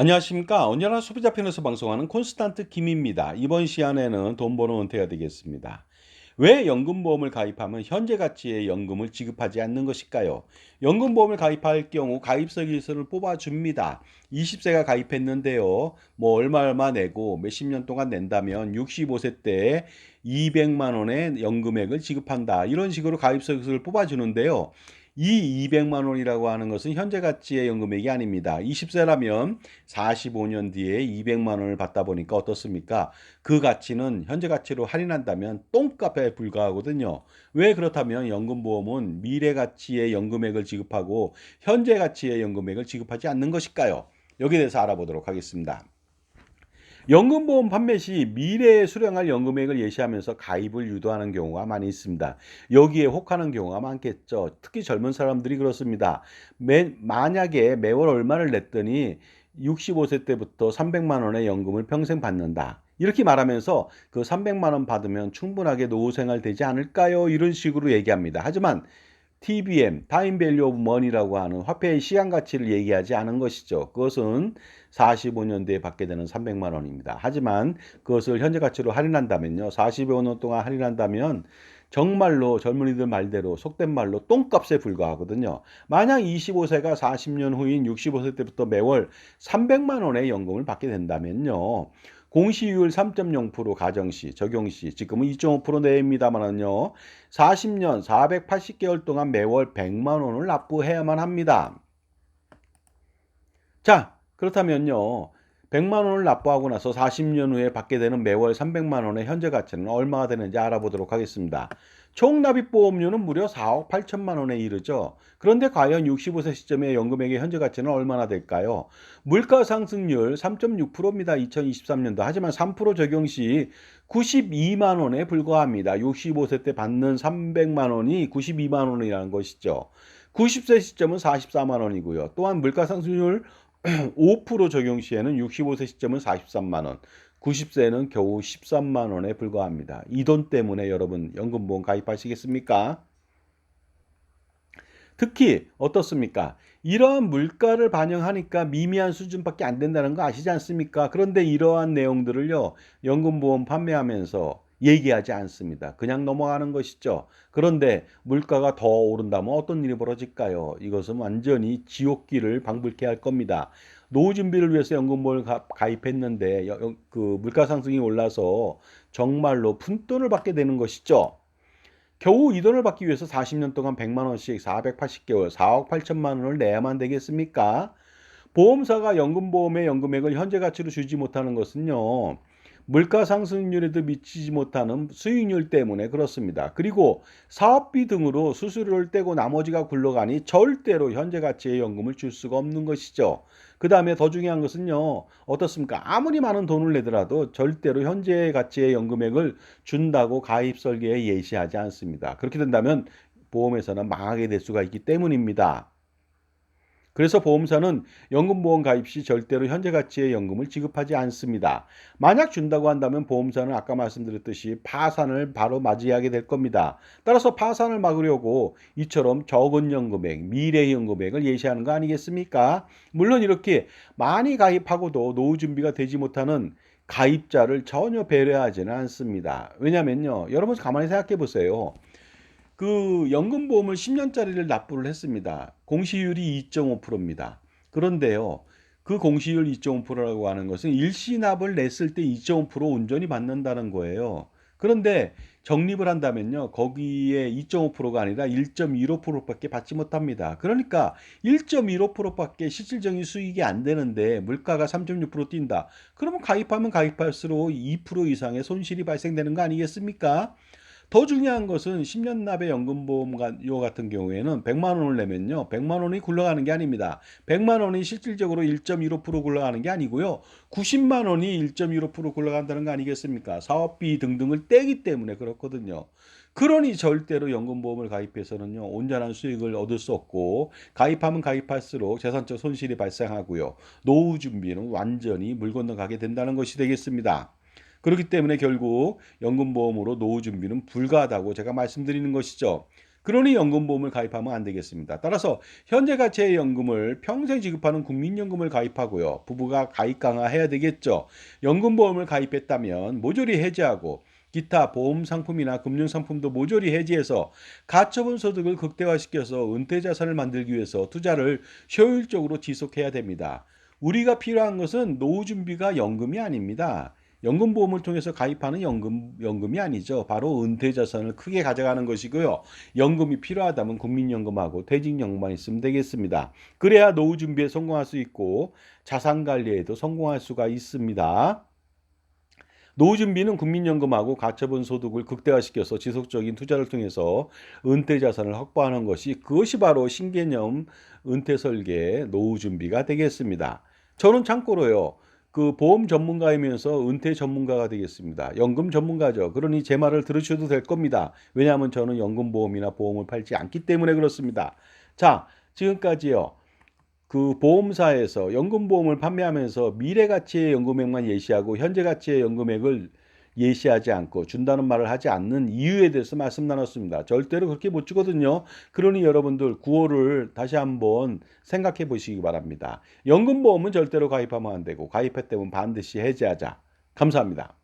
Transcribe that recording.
안녕하십니까. 언제나 소비자 편에서 방송하는 콘스탄트 김입니다. 이번 시간에는 돈 버는 은퇴가 되겠습니다. 왜 연금보험을 가입하면 현재 가치의 연금을 지급하지 않는 것일까요? 연금보험을 가입할 경우 가입서 기서를 뽑아줍니다. 20세가 가입했는데요. 뭐 얼마 얼마 내고 몇십 년 동안 낸다면 65세 때 200만 원의 연금액을 지급한다. 이런 식으로 가입서 기서를 뽑아주는데요. 이 200만 원이라고 하는 것은 현재 가치의 연금액이 아닙니다. 20세라면 45년 뒤에 200만 원을 받다 보니까 어떻습니까? 그 가치는 현재 가치로 할인한다면 똥값에 불과하거든요. 왜 그렇다면 연금보험은 미래 가치의 연금액을 지급하고 현재 가치의 연금액을 지급하지 않는 것일까요? 여기에 대해서 알아보도록 하겠습니다. 연금보험 판매 시 미래에 수령할 연금액을 예시하면서 가입을 유도하는 경우가 많이 있습니다. 여기에 혹하는 경우가 많겠죠. 특히 젊은 사람들이 그렇습니다. 매, 만약에 매월 얼마를 냈더니 65세 때부터 300만 원의 연금을 평생 받는다. 이렇게 말하면서 그 300만 원 받으면 충분하게 노후 생활 되지 않을까요? 이런 식으로 얘기합니다. 하지만 TBM, 타임 밸류 오브 머니라고 하는 화폐의 시간 가치를 얘기하지 않은 것이죠. 그것은 45년 뒤에 받게 되는 300만 원입니다. 하지만 그것을 현재 가치로 할인한다면요. 45년 동안 할인한다면 정말로 젊은이들 말대로 속된 말로 똥값에 불과하거든요. 만약 25세가 40년 후인 65세 때부터 매월 300만 원의 연금을 받게 된다면요. 공시율 3.0% 가정시, 적용시, 지금은 2.5% 내입니다만은요. 40년 480개월 동안 매월 100만 원을 납부해야만 합니다. 자, 그렇다면요. 100만 원을 납부하고 나서 40년 후에 받게 되는 매월 300만 원의 현재 가치는 얼마가 되는지 알아보도록 하겠습니다. 총 납입 보험료는 무려 4억 8천만 원에 이르죠. 그런데 과연 65세 시점의 연금액의 현재 가치는 얼마나 될까요? 물가 상승률 3.6%입니다. 2023년도. 하지만 3% 적용 시 92만 원에 불과합니다. 65세 때 받는 300만 원이 92만 원이라는 것이죠. 90세 시점은 44만 원이고요. 또한 물가 상승률 5% 적용 시에는 65세 시점은 43만 원, 90세는 겨우 13만 원에 불과합니다. 이 돈 때문에 여러분 연금보험 가입하시겠습니까? 특히 어떻습니까? 이러한 물가를 반영하니까 미미한 수준밖에 안 된다는 거 아시지 않습니까? 그런데 이러한 내용들을요, 연금보험 판매하면서 얘기하지 않습니다. 그냥 넘어가는 것이죠. 그런데 물가가 더 오른다면 어떤 일이 벌어질까요? 이것은 완전히 지옥길을 방불케 할 겁니다. 노후 준비를 위해서 연금보험을 가입했는데 그 물가 상승이 올라서 정말로 푼돈을 받게 되는 것이죠. 겨우 이 돈을 받기 위해서 40년 동안 100만 원씩 480개월 4억 8천만 원을 내야만 되겠습니까? 보험사가 연금보험의 연금액을 현재 가치로 주지 못하는 것은요. 물가 상승률에도 미치지 못하는 수익률 때문에 그렇습니다. 그리고 사업비 등으로 수수료를 떼고 나머지가 굴러가니 절대로 현재 가치의 연금을 줄 수가 없는 것이죠. 그 다음에 더 중요한 것은요, 어떻습니까? 아무리 많은 돈을 내더라도 절대로 현재 가치의 연금액을 준다고 가입 설계에 예시하지 않습니다. 그렇게 된다면 보험회사는 망하게 될 수가 있기 때문입니다. 그래서 보험사는 연금보험 가입 시 절대로 현재 가치의 연금을 지급하지 않습니다. 만약 준다고 한다면 보험사는 아까 말씀드렸듯이 파산을 바로 맞이하게 될 겁니다. 따라서 파산을 막으려고 이처럼 적은 연금액, 미래 연금액을 예시하는 거 아니겠습니까? 물론 이렇게 많이 가입하고도 노후 준비가 되지 못하는 가입자를 전혀 배려하지는 않습니다. 왜냐면요. 여러분 가만히 생각해 보세요. 그 연금보험을 10년짜리를 납부를 했습니다. 공시율이 2.5%입니다. 그런데요. 그 공시율 2.5%라고 하는 것은 일시납을 냈을 때 2.5% 온전히 받는다는 거예요. 그런데 적립을 한다면요. 거기에 2.5%가 아니라 1.15%밖에 받지 못합니다. 그러니까 1.15%밖에 실질적인 수익이 안 되는데 물가가 3.6% 뛴다. 그러면 가입하면 가입할수록 2% 이상의 손실이 발생되는 거 아니겠습니까? 더 중요한 것은 10년 납의 연금보험료 같은 경우에는 100만 원을 내면요. 100만 원이 굴러가는 게 아닙니다. 100만 원이 실질적으로 1.15% 굴러가는 게 아니고요. 90만 원이 1.15% 굴러간다는 거 아니겠습니까? 사업비 등등을 떼기 때문에 그렇거든요. 그러니 절대로 연금보험을 가입해서는요 온전한 수익을 얻을 수 없고 가입하면 가입할수록 재산적 손실이 발생하고요 노후 준비는 완전히 물 건너가게 된다는 것이 되겠습니다. 그렇기 때문에 결국 연금보험으로 노후 준비는 불가하다고 제가 말씀드리는 것이죠. 그러니 연금보험을 가입하면 안 되겠습니다. 따라서 현재 가치의 연금을 평생 지급하는 국민연금을 가입하고요. 부부가 가입 강화해야 되겠죠. 연금보험을 가입했다면 모조리 해지하고 기타 보험 상품이나 금융 상품도 모조리 해지해서 가처분 소득을 극대화시켜서 은퇴 자산을 만들기 위해서 투자를 효율적으로 지속해야 됩니다. 우리가 필요한 것은 노후 준비가 연금이 아닙니다. 연금보험을 통해서 가입하는 연금, 연금이 아니죠. 바로 은퇴 자산을 크게 가져가는 것이고요. 연금이 필요하다면 국민연금하고 퇴직연금만 있으면 되겠습니다. 그래야 노후 준비에 성공할 수 있고 자산 관리에도 성공할 수가 있습니다. 노후 준비는 국민연금하고 가처분 소득을 극대화시켜서 지속적인 투자를 통해서 은퇴 자산을 확보하는 것이 그것이 바로 신개념 은퇴 설계 노후 준비가 되겠습니다. 저는 참고로요. 그 보험 전문가이면서 은퇴 전문가가 되겠습니다. 연금 전문가죠. 그러니 제 말을 들으셔도 될 겁니다. 왜냐하면 저는 연금 보험이나 보험을 팔지 않기 때문에 그렇습니다. 자, 지금까지요. 그 보험사에서 연금 보험을 판매하면서 미래 가치의 연금액만 예시하고 현재 가치의 연금액을 예시하지 않고 준다는 말을 하지 않는 이유에 대해서 말씀 나눴습니다. 절대로 그렇게 못 주거든요. 그러니 여러분들 구호를 다시 한번 생각해 보시기 바랍니다. 연금보험은 절대로 가입하면 안 되고 가입했다면 반드시 해지하자. 감사합니다.